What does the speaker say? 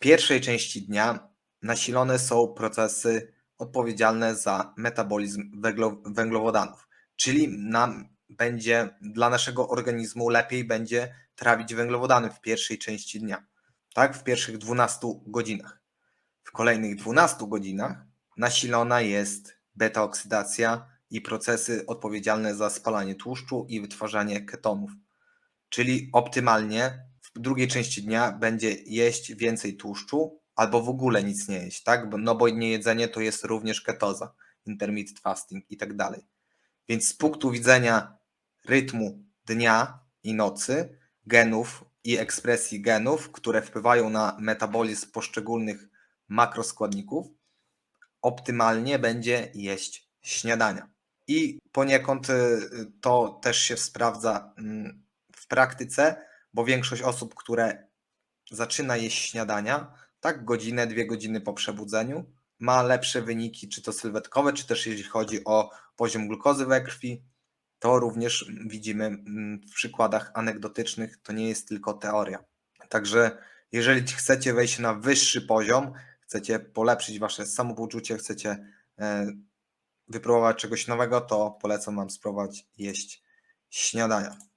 pierwszej części dnia nasilone są procesy odpowiedzialne za metabolizm węglo- węglowodanów, czyli nam będzie dla naszego organizmu lepiej będzie trawić węglowodany w pierwszej części dnia, tak? W pierwszych 12 godzinach. W kolejnych 12 godzinach nasilona jest beta-oksydacja i procesy odpowiedzialne za spalanie tłuszczu i wytwarzanie ketonów. Czyli optymalnie w drugiej części dnia będzie jeść więcej tłuszczu albo w ogóle nic nie jeść, tak? No bo niejedzenie to jest również ketoza, intermittent fasting i tak dalej. Więc z punktu widzenia rytmu dnia i nocy, genów i ekspresji genów, które wpływają na metabolizm poszczególnych makroskładników, optymalnie będzie jeść śniadania. I poniekąd y, to też się sprawdza mm, w praktyce, bo większość osób, które zaczyna jeść śniadania, tak godzinę, dwie godziny po przebudzeniu, ma lepsze wyniki, czy to sylwetkowe, czy też jeśli chodzi o poziom glukozy we krwi. To również widzimy mm, w przykładach anegdotycznych, to nie jest tylko teoria. Także jeżeli chcecie wejść na wyższy poziom, chcecie polepszyć wasze samopoczucie, chcecie e, wypróbować czegoś nowego, to polecam wam spróbować jeść śniadania.